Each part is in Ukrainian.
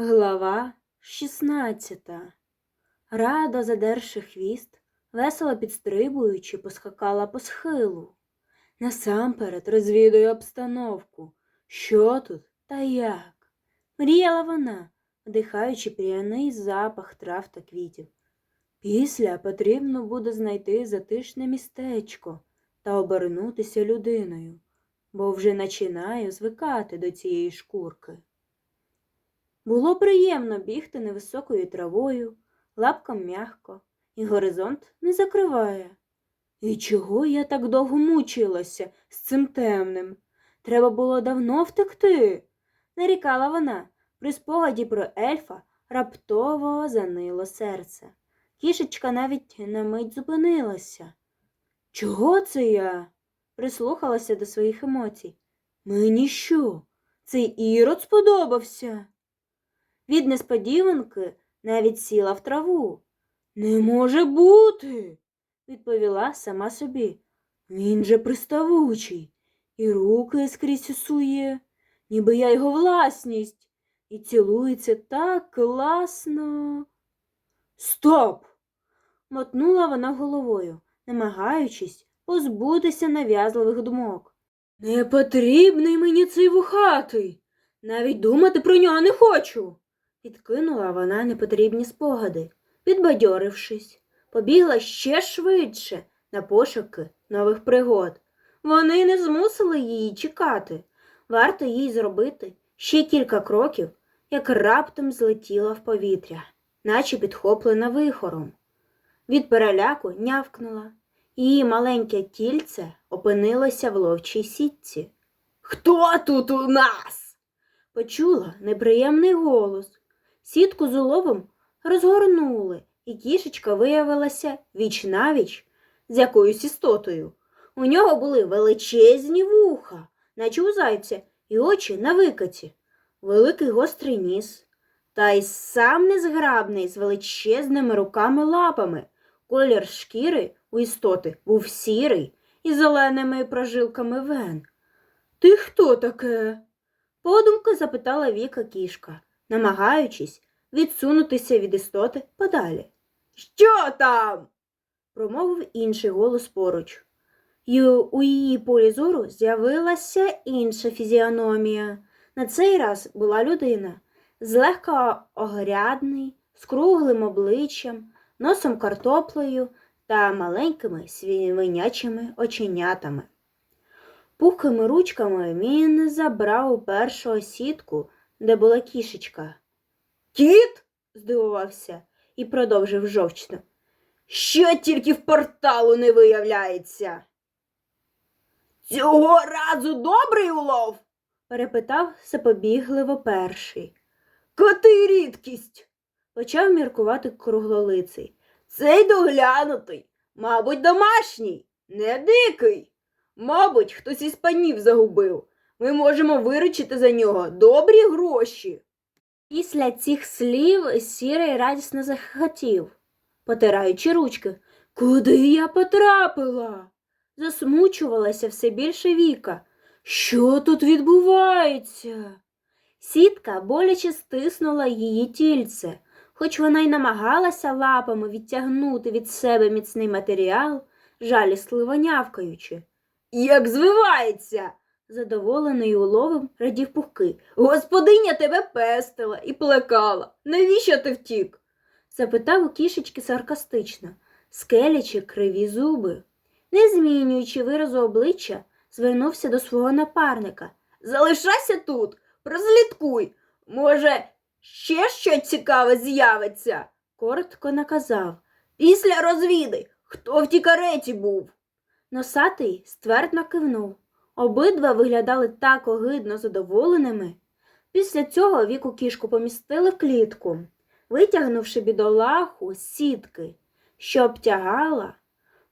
Глава 16 Радо, задерши хвіст, весело підстрибуючи, поскакала по схилу. Насамперед розвідує обстановку, що тут та як. Мріяла вона, вдихаючи пряний запах трав та квітів. Після потрібно буде знайти затишне містечко та обернутися людиною, бо вже починаю звикати до цієї шкурки. Було приємно бігти невисокою травою, лапкам м'ягко, і горизонт не закриває. І чого я так довго мучилася з цим темним? Треба було давно втекти, нарікала вона. При спогаді про ельфа раптово занило серце. Кішечка навіть на мить зупинилася. Чого це я? прислухалася до своїх емоцій. Мені що? Цей ірод сподобався? Від несподіванки навіть сіла в траву. Не може бути, відповіла сама собі. Він же приставучий, і руки скрізь усує, ніби я його власність, і цілується так класно. Стоп! мотнула вона головою, намагаючись позбутися нав'язливих думок. Не потрібний мені цей вухатий. Навіть думати про нього не хочу. Підкинула вона непотрібні спогади, підбадьорившись, побігла ще швидше на пошуки нових пригод. Вони не змусили її чекати. Варто їй зробити ще кілька кроків, як раптом злетіла в повітря, наче підхоплена вихором. Від переляку нявкнула. Її маленьке тільце опинилося в ловчій сітці. Хто тут у нас? Почула неприємний голос. Сітку з уловом розгорнули, і кішечка виявилася віч навіч з якоюсь істотою. У нього були величезні вуха, наче у зайця, і очі на викаті, великий гострий ніс, та й сам незграбний з величезними руками лапами. Колір шкіри у істоти був сірий із зеленими прожилками вен. Ти хто таке? Подумки запитала Віка кішка, намагаючись відсунутися від істоти подалі. Що там? промовив інший голос поруч. І у її полі зору з'явилася інша фізіономія. На цей раз була людина, злегка огрядний, з круглим обличчям, носом картоплею та маленькими свинячими оченятами. Пухкими ручками він забрав у сітку, де була кішечка. Кіт? здивувався і продовжив жовчно. Що тільки в порталу не виявляється. Цього разу добрий улов? перепитав запобігливо перший. Коти рідкість, почав міркувати круглолиций. Цей доглянутий, мабуть, домашній, не дикий. Мабуть, хтось із панів загубив. Ми можемо виручити за нього добрі гроші. Після цих слів сірий радісно захотів, потираючи ручки. Куди я потрапила? Засмучувалася все більше Віка. Що тут відбувається? Сітка боляче стиснула її тільце, хоч вона й намагалася лапами відтягнути від себе міцний матеріал, жалісливо нявкаючи. Як звивається, задоволений уловом радів пухки. Господиня тебе пестила і плекала. Навіщо ти втік? запитав у кішечки саркастично, скелячи криві зуби. Не змінюючи виразу обличчя, звернувся до свого напарника. Залишайся тут, розліткуй. Може, ще щось цікаве з'явиться, коротко наказав. Після розвіди, хто в тій кареті був. Носатий ствердно кивнув. Обидва виглядали так огидно задоволеними. Після цього віку кішку помістили в клітку, витягнувши бідолаху з сітки, що обтягала.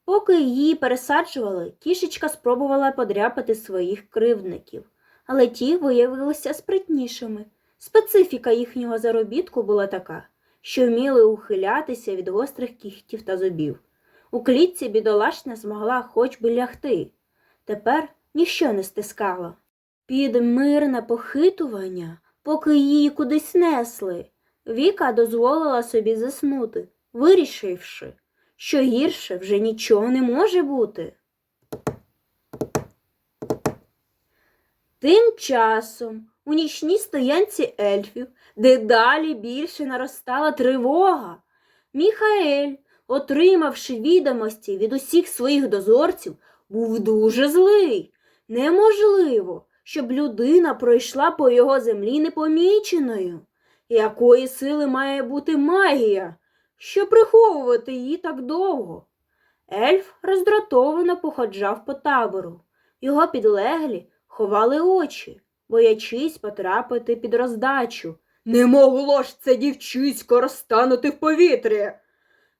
Поки її пересаджували, кішечка спробувала подряпати своїх кривдників, але ті виявилися спритнішими. Специфіка їхнього заробітку була така, що вміли ухилятися від гострих кігтів та зубів. У клітці бідолашня змогла хоч би лягти. Тепер ніщо не стискало. Під мирне похитування поки її кудись несли. Віка дозволила собі заснути, вирішивши, що гірше вже нічого не може бути. Тим часом у нічній стоянці ельфів дедалі більше наростала тривога. Міхаель, отримавши відомості від усіх своїх дозорців, був дуже злий. Неможливо, щоб людина пройшла по його землі непоміченою. Якої сили має бути магія, щоб приховувати її так довго? Ельф роздратовано походжав по табору. Його підлеглі ховали очі, боячись потрапити під роздачу. Не могло ж це дівчисько розтанути в повітрі.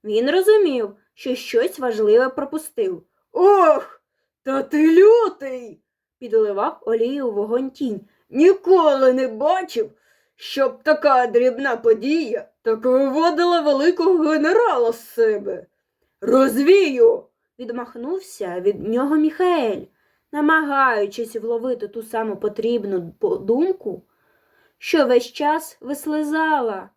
Він розумів, що щось важливе пропустив. Ох, та ти лютий. підливав олію вогонь тінь. Ніколи не бачив, щоб така дрібна подія так виводила великого генерала з себе. Розвію. відмахнувся від нього Міхаель, намагаючись вловити ту саму потрібну думку, що весь час вислизала.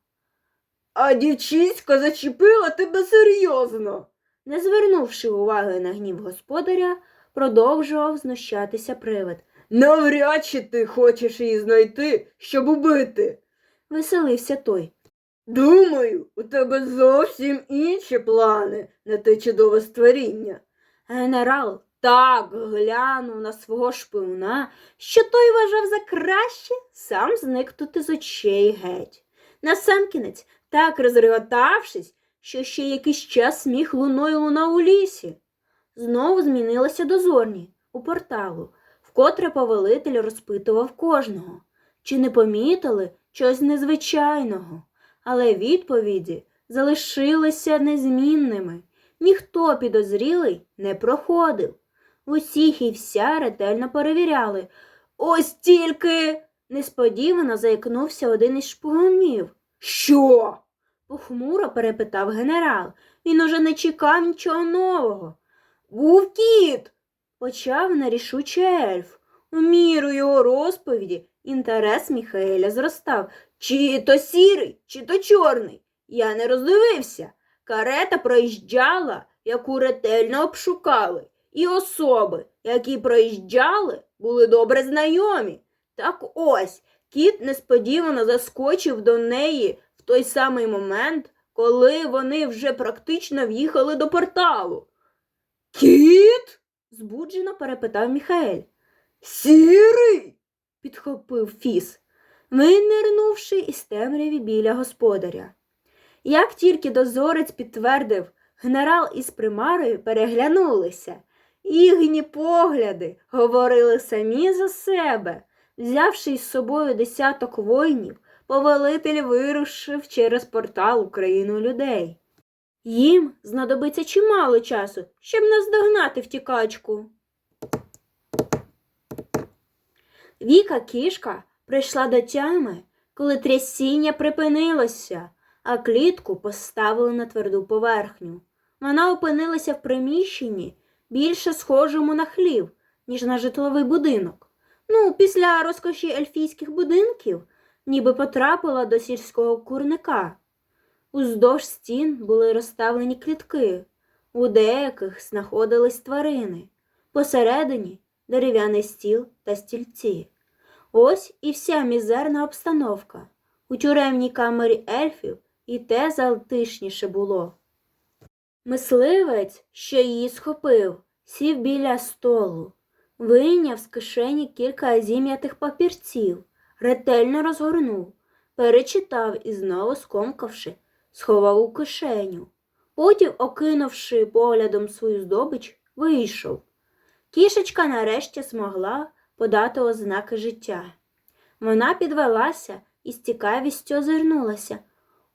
А дівчиська зачепила тебе серйозно. Не звернувши уваги на гнів господаря, продовжував знущатися привид. Навряд чи ти хочеш її знайти, щоб убити. Веселився той. Думаю, у тебе зовсім інші плани на те чудове створіння. Генерал так глянув на свого шпигуна, що той вважав за краще сам зникнути з очей геть. Насамкінець, так розреготавшись, що ще якийсь час сміх луною лунав у лісі. Знову змінилися дозорні у порталу, вкотре повелитель розпитував кожного, чи не помітили чогось незвичайного, але відповіді залишилися незмінними. Ніхто підозрілий не проходив. Усіх і вся ретельно перевіряли. Ось тільки несподівано заікнувся один із шпигунів. Що? похмуро перепитав генерал. Він уже не чекав нічого нового. Був кіт, почав нерішуче ельф. У міру його розповіді інтерес Міхаеля зростав. Чи то сірий, чи то чорний. Я не роздивився. Карета проїжджала, яку ретельно обшукали, і особи, які проїжджали, були добре знайомі. Так ось кіт несподівано заскочив до неї в той самий момент, коли вони вже практично в'їхали до порталу. Кіт? збуджено перепитав Міхаель. Сірий? підхопив Фіс, винирнувши із темряві біля господаря. Як тільки дозорець підтвердив, генерал із примарою переглянулися. Їхні погляди говорили самі за себе. Взявши із собою десяток воїнів, повелитель вирушив через портал у країну людей. Їм знадобиться чимало часу, щоб наздогнати втікачку. Віка кішка прийшла до тями, коли трясіння припинилося, а клітку поставили на тверду поверхню. Вона опинилася в приміщенні, більше схожому на хлів, ніж на житловий будинок. Ну, після розкоші ельфійських будинків ніби потрапила до сільського курника. Уздовж стін були розставлені клітки, у деяких знаходились тварини, посередині дерев'яний стіл та стільці. Ось і вся мізерна обстановка. У тюремній камері ельфів і те затишніше було. Мисливець, що її схопив, сів біля столу, вийняв з кишені кілька зім'ятих папірців, ретельно розгорнув, перечитав і знову скомкавши, сховав у кишеню. Потім, окинувши поглядом свою здобич, вийшов. Кішечка нарешті змогла подати ознаки життя. Вона підвелася і з цікавістю озирнулася.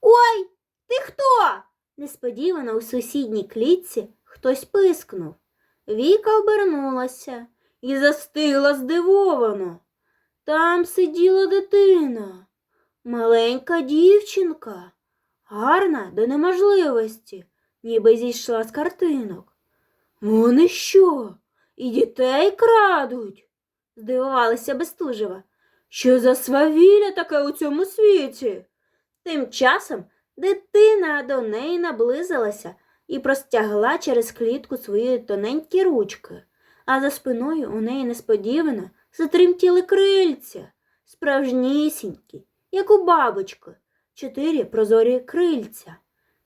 Ой, ти хто? Несподівано у сусідній клітці хтось пискнув. Віка обернулася і застигла здивовано. Там сиділа дитина, маленька дівчинка, гарна до неможливості, ніби зійшла з картинок. Вони що? І дітей крадуть? здивувалася Бестужева. Що за свавілля таке у цьому світі? Тим часом дитина до неї наблизилася і простягла через клітку свої тоненькі ручки, а за спиною у неї несподівано затремтіли крильця, справжнісінькі, як у бабочки, чотири прозорі крильця.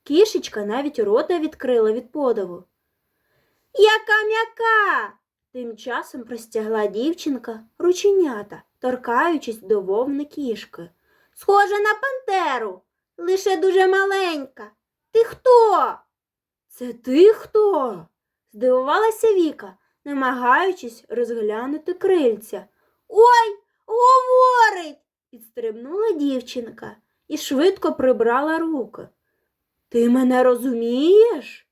Кішечка навіть рота відкрила від подиву. Яка м'яка. Тим часом простягла дівчинка рученята, торкаючись до вовни кішки. Схожа на пантеру, лише дуже маленька. Ти хто? Це ти хто? здивувалася Віка, намагаючись розглянути крильця. Ой, говорить. підстрибнула дівчинка і швидко прибрала руки. Ти мене розумієш?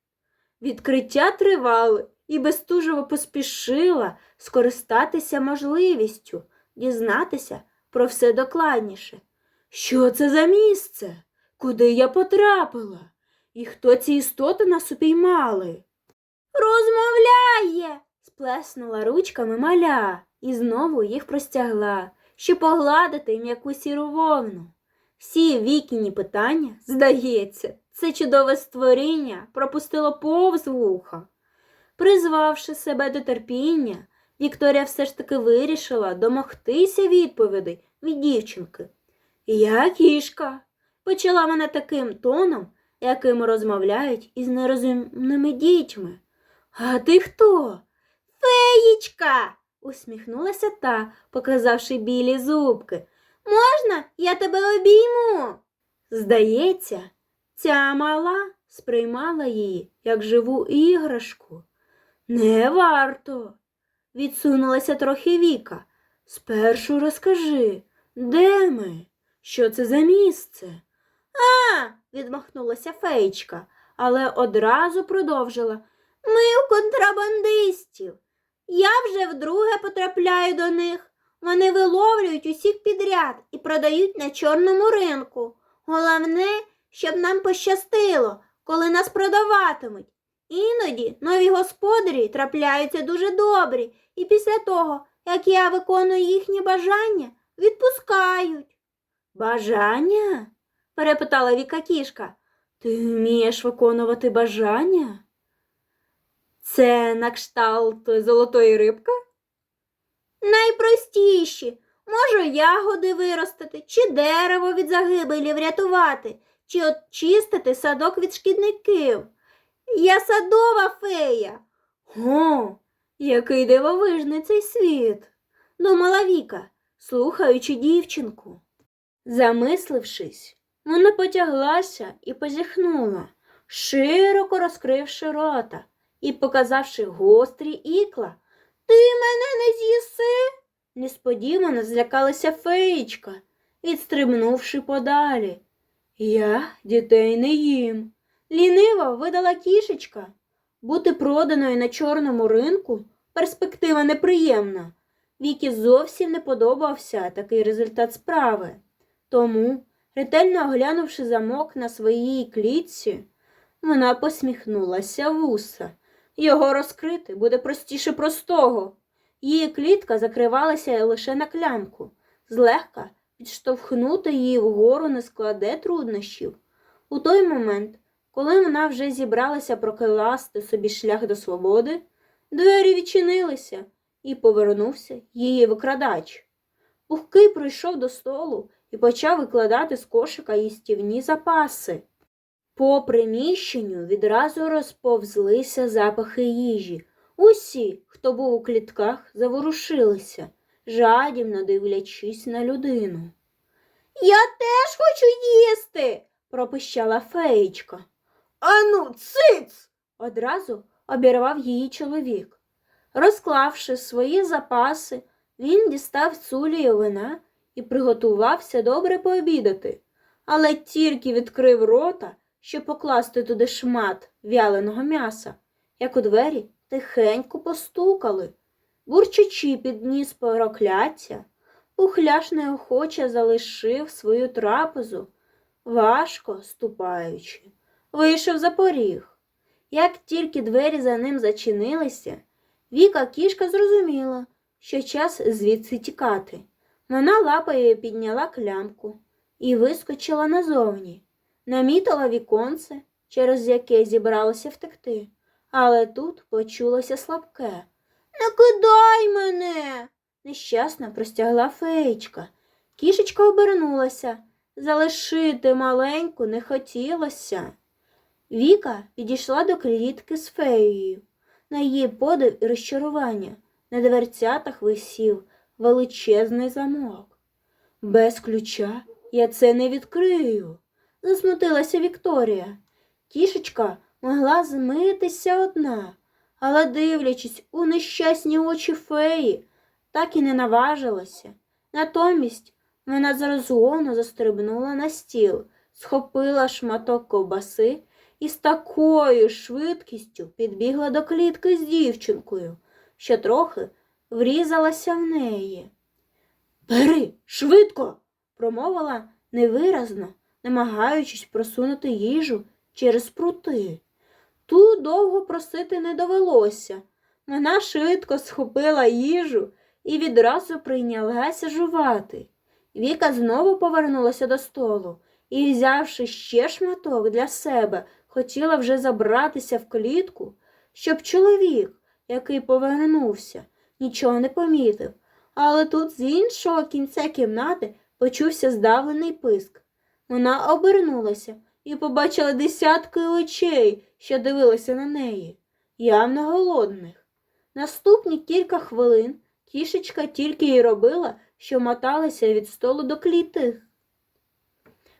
Відкриття тривали і безтужево поспішила скористатися можливістю дізнатися про все докладніше. Що це за місце? Куди я потрапила? І хто ці істоти нас упіймали? Розмовляє. сплеснула ручками маля і знову їх простягла, щоб погладити м'яку сіру вовну. Всі вікіні питання, здається, це чудове створіння пропустило повз вуха. Призвавши себе до терпіння, Вікторія все ж таки вирішила домогтися відповідей від дівчинки. Я кішка, почала вона таким тоном, яким розмовляють із нерозумними дітьми. А ти хто? Феєчка, усміхнулася та, показавши білі зубки. Можна, я тебе обійму? Здається, ця мала сприймала її як живу іграшку. Не варто. Відсунулася трохи Віка. Спершу розкажи, де ми? Що це за місце? А, відмахнулася феєчка, але одразу продовжила. Ми у контрабандистів. Я вже вдруге потрапляю до них. Вони виловлюють усіх підряд і продають на чорному ринку. Головне, щоб нам пощастило, коли нас продаватимуть. Іноді нові господарі трапляються дуже добрі, і після того, як я виконую їхні бажання, відпускають. Бажання? перепитала Віка кішка. Ти вмієш виконувати бажання? Це на кшталт золотої рибки? Найпростіші. Можу ягоди виростити, чи дерево від загибелі врятувати, чи очистити садок від шкідників. Я садова фея. О, який дивовижний цей світ, думала Віка, слухаючи дівчинку. Замислившись, вона потяглася і позіхнула, широко розкривши рота і показавши гострі ікла. Ти мене не з'їси? Несподівано злякалася феєчка, відстрибнувши подалі. Я дітей не їм. Ліниво видала кішечка. Бути проданою на чорному ринку перспектива неприємна. Вікі зовсім не подобався такий результат справи. Тому, ретельно оглянувши замок на своїй клітці, вона посміхнулася вуса. Його розкрити буде простіше простого. Її клітка закривалася лише на клямку. Злегка підштовхнути її вгору не складе труднощів. У той момент, коли вона вже зібралася прокиласти собі шлях до свободи, двері відчинилися і повернувся її викрадач. Пухкий прийшов до столу і почав викладати з кошика їстівні запаси. По приміщенню відразу розповзлися запахи їжі. Усі, хто був у клітках, заворушилися, жадібно дивлячись на людину. Я теж хочу їсти, пропищала феєчка. Ану, циц. одразу обірвав її чоловік. Розклавши свої запаси, він дістав цулію вина і приготувався добре пообідати, але тільки відкрив рота, щоб покласти туди шмат вяленого м'яса, як у двері тихенько постукали. Бурчачи підніс прокляття, ухляш неохоче залишив свою трапезу, важко ступаючи, вийшов за поріг. Як тільки двері за ним зачинилися, Віка кішка зрозуміла, що час звідси тікати. Вона лапою підняла клямку і вискочила назовні, намітила віконце, через яке зібралася втекти. Але тут почулося слабке. Не кидай мене. Нещасно простягла феєчка. Кішечка обернулася. Залишити маленьку не хотілося. Віка підійшла до клітки з феєю. На її подив і розчарування на дверцятах висів величезний замок. Без ключа я це не відкрию, засмутилася Вікторія. Кішечка могла змитися одна, але, дивлячись у нещасні очі феї, так і не наважилася. Натомість вона з застрибнула на стіл, схопила шматок ковбаси і з такою швидкістю підбігла до клітки з дівчинкою, що трохи врізалася в неї. Бери, швидко, промовила невиразно, намагаючись просунути їжу через прути. Ту довго просити не довелося. Вона швидко схопила їжу і відразу прийнялася жувати. Віка знову повернулася до столу і, взявши ще шматок для себе, хотіла вже забратися в клітку, щоб чоловік, який повернувся, нічого не помітив. Але тут з іншого кінця кімнати почувся здавлений писк. Вона обернулася і побачила десятки очей, що дивилися на неї, явно голодних. Наступні кілька хвилин кішечка тільки й робила, що моталася від столу до кліти,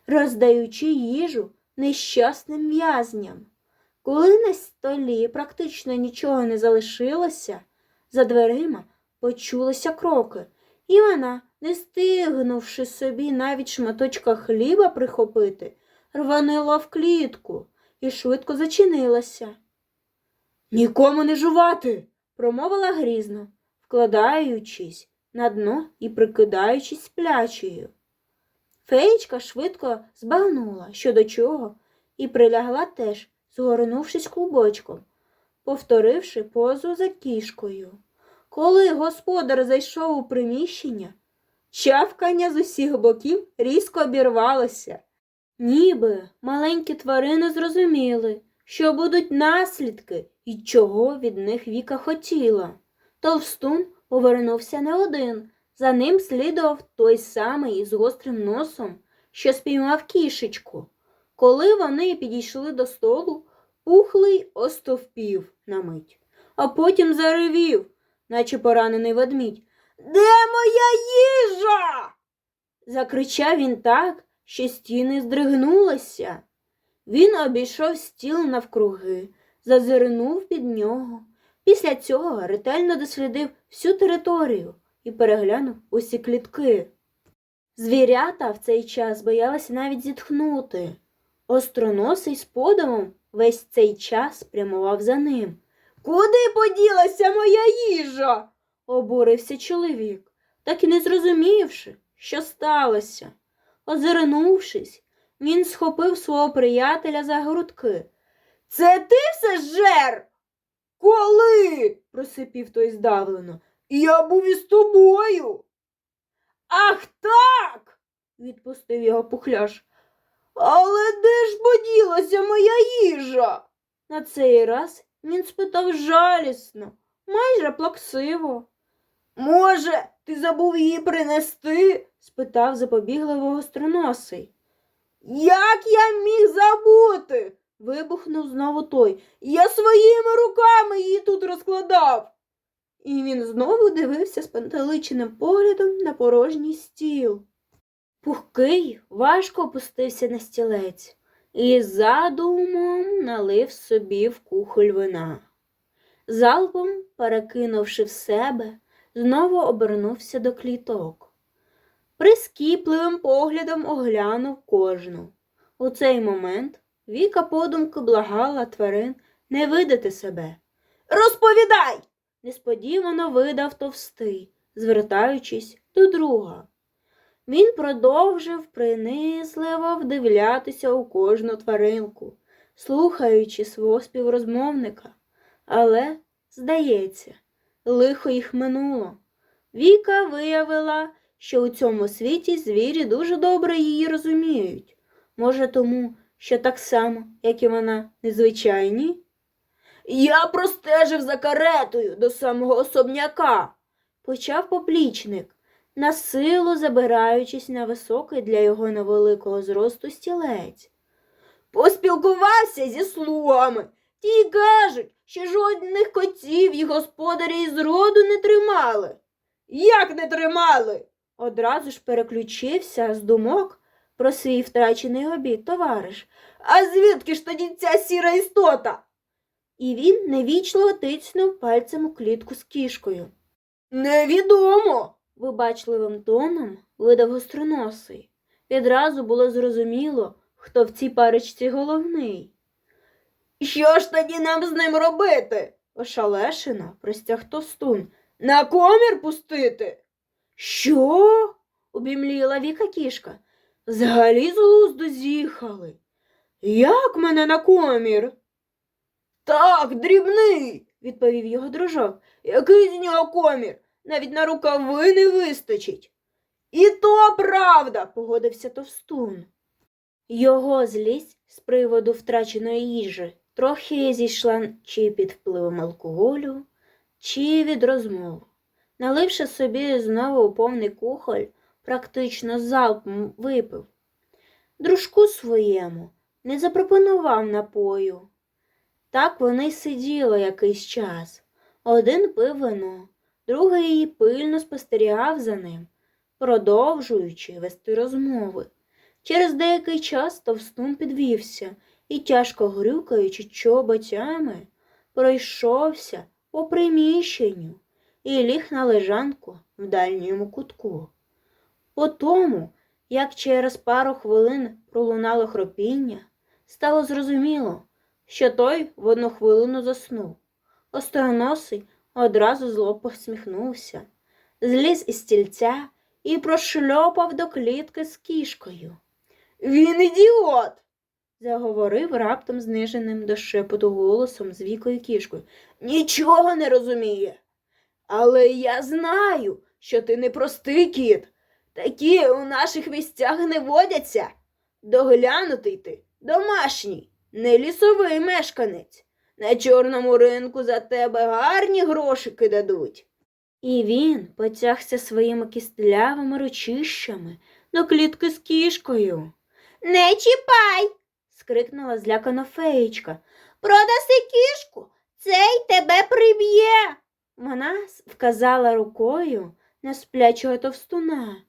роздаючи їжу нещасним в'язням. Коли на столі практично нічого не залишилося, за дверима почулися кроки, і вона, не стигнувши собі навіть шматочка хліба прихопити, рванила в клітку і швидко зачинилася. Нікому не жувати, промовила грізно, вкладаючись на дно і прикидаючись сплячою. Феєчка швидко збагнула, що до чого, і прилягла теж, згорнувшись клубочком, повторивши позу за кішкою. Коли господар зайшов у приміщення, чавкання з усіх боків різко обірвалося. Ніби маленькі тварини зрозуміли, що будуть наслідки і чого від них Віка хотіла. Товстун повернувся не один. За ним слідував той самий із гострим носом, що спіймав кішечку. Коли вони підійшли до столу, пухлий остовпів на мить, а потім заревів, наче поранений ведмідь. Де моя їжа? Закричав він так, що стіни здригнулися. Він обійшов стіл навкруги, зазирнув під нього. Після цього ретельно дослідив всю територію і переглянув усі клітки. Звірята в цей час боялися навіть зітхнути. Остроносий з подивом весь цей час прямував за ним. Куди поділася моя їжа? обурився чоловік, так і не зрозумівши, що сталося. Озирнувшись, він схопив свого приятеля за грудки. Це ти все жер? Коли? просипів той здавлено. Я був із тобою. Ах так. відпустив його пухляш. Але де ж поділася моя їжа? На цей раз він спитав жалісно, майже плаксиво. Може, ти забув її принести? спитав запобігливо гостроносий. Як я міг забути? вибухнув знову той. Я своїми руками її тут розкладав. І він знову дивився спантеличеним поглядом на порожній стіл. Пухкий важко опустився на стілець і задумом налив собі в кухоль вина. Залпом, перекинувши в себе, знову обернувся до кліток. Прискіпливим поглядом оглянув кожну. У цей момент Віка подумки благала тварин не видати себе. Розповідай! несподівано видав товстий, звертаючись до друга. Він продовжив принизливо вдивлятися у кожну тваринку, слухаючи свого співрозмовника. Але, здається, лихо їх минуло. Віка виявила, що у цьому світі звірі дуже добре її розуміють. Може, тому, що так само, як і вона, незвичайні? Я простежив за каретою до самого особняка, почав поплічник, насилу забираючись на високий для його невеликого зросту стілець. Поспілкувався зі слугами. Ті кажуть, що жодних котів і господарі із роду не тримали. Як не тримали? Одразу ж переключився з думок про свій втрачений обід товариш. А звідки ж тоді ця сіра істота? І він невічливо тицьнув пальцем у клітку з кішкою. Невідомо. Вибачливим тоном видав гостроносий. Відразу було зрозуміло, хто в цій парочці головний. Що ж тоді нам з ним робити? ошалешено простяг товстун. На комір пустити? Що? обімліла Віка кішка. Взагалі з глузду з'їхали. Як мене на комір? Так, дрібний, відповів його дружок. Який з нього комір? Навіть на рукави не вистачить. І то правда, погодився товстун. Його злість з приводу втраченої їжі трохи зійшла чи під впливом алкоголю, чи від розмов. Наливши собі знову повний кухоль, практично залпом випив. Дружку своєму не запропонував напою. Так вони сиділи якийсь час. Один пив вино, другий пильно спостерігав за ним, продовжуючи вести розмови. Через деякий час товстун підвівся і, тяжко грюкаючи чоботями, пройшовся по приміщенню і ліг на лежанку в дальньому кутку. По тому, як через пару хвилин пролунало хропіння, стало зрозуміло, що той в одну хвилину заснув. Остроносий одразу зло посміхнувся, зліз із стільця і прошльопав до клітки з кішкою. Він ідіот, заговорив раптом зниженим до шепоту голосом з вікою кішкою. Нічого не розуміє. Але я знаю, що ти не простий кіт. Такі у наших місцях не водяться. Доглянутий ти, домашній, не лісовий мешканець. На чорному ринку за тебе гарні грошики дадуть. І він потягся своїми кістлявими ручищами до клітки з кішкою. Не чіпай. скрикнула злякана феєчка. Продаси кішку, цей тебе приб'є. Вона вказала рукою на сплячого товстуна.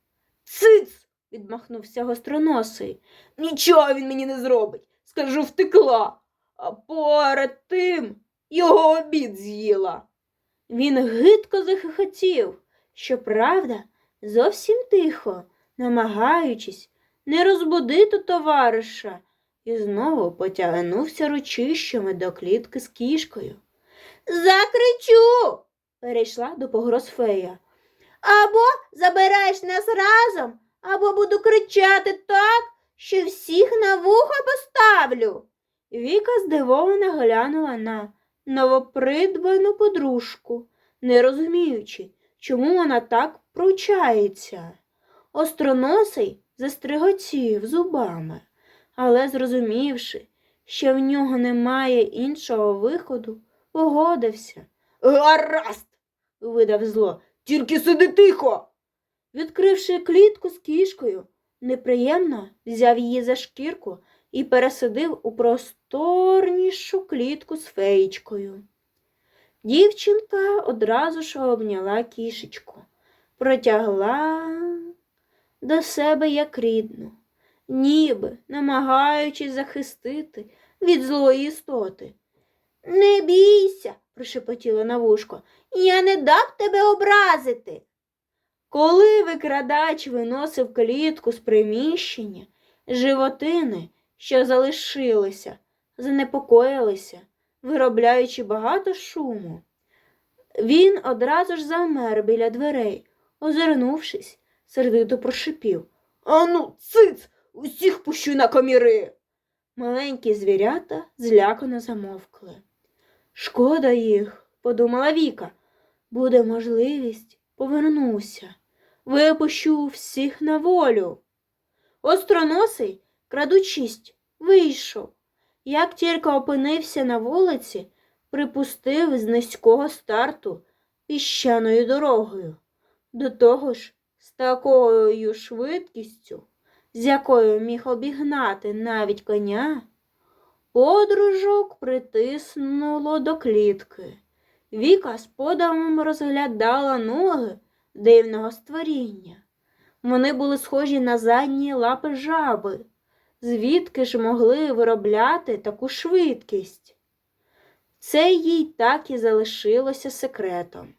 Циц. відмахнувся гостроносий. Нічого він мені не зробить. Скажу, втекла. А перед тим його обід з'їла. Він гидко захихотів, щоправда, зовсім тихо, намагаючись не розбудити товариша, і знову потягнувся ручищами до клітки з кішкою. Закричу, перейшла до погроз фея. Або забираєш нас разом, або буду кричати так, що всіх на вухо поставлю. Віка здивовано глянула на новопридбану подружку, не розуміючи, чому вона так пручається. Остроносий застриготів зубами, але, зрозумівши, що в нього немає іншого виходу, погодився. Гаразд, видав зло, тільки сиди тихо. Відкривши клітку з кішкою, неприємно взяв її за шкірку і пересадив у просторнішу клітку з феєчкою. Дівчинка одразу ж обняла кішечку, протягла до себе як рідну, ніби намагаючись захистити від злої істоти. Не бійся, прошепотіла на вушко, я не дам тебе образити. Коли викрадач виносив клітку з приміщення, животини, що залишилися, занепокоїлися, виробляючи багато шуму. Він одразу ж завмер біля дверей, озирнувшись, сердито прошипів. Ану, циц, усіх пущу на коміри. Маленькі звірята злякано замовкли. Шкода їх, подумала Віка. Буде можливість, повернуся. випущу всіх на волю. Остроносий, крадучись, вийшов. Як тільки опинився на вулиці, припустив з низького старту піщаною дорогою. До того ж, з такою швидкістю, з якою міг обігнати навіть коня, подружок притиснуло до клітки. Віка з подивом розглядала ноги дивного створіння. Вони були схожі на задні лапи жаби. Звідки ж могли виробляти таку швидкість? Це їй так і залишилося секретом.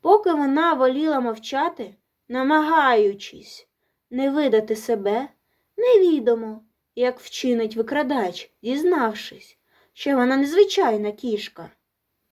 Поки вона воліла мовчати, намагаючись не видати себе, невідомо, як вчинить викрадач, дізнавшись, що вона незвичайна кішка.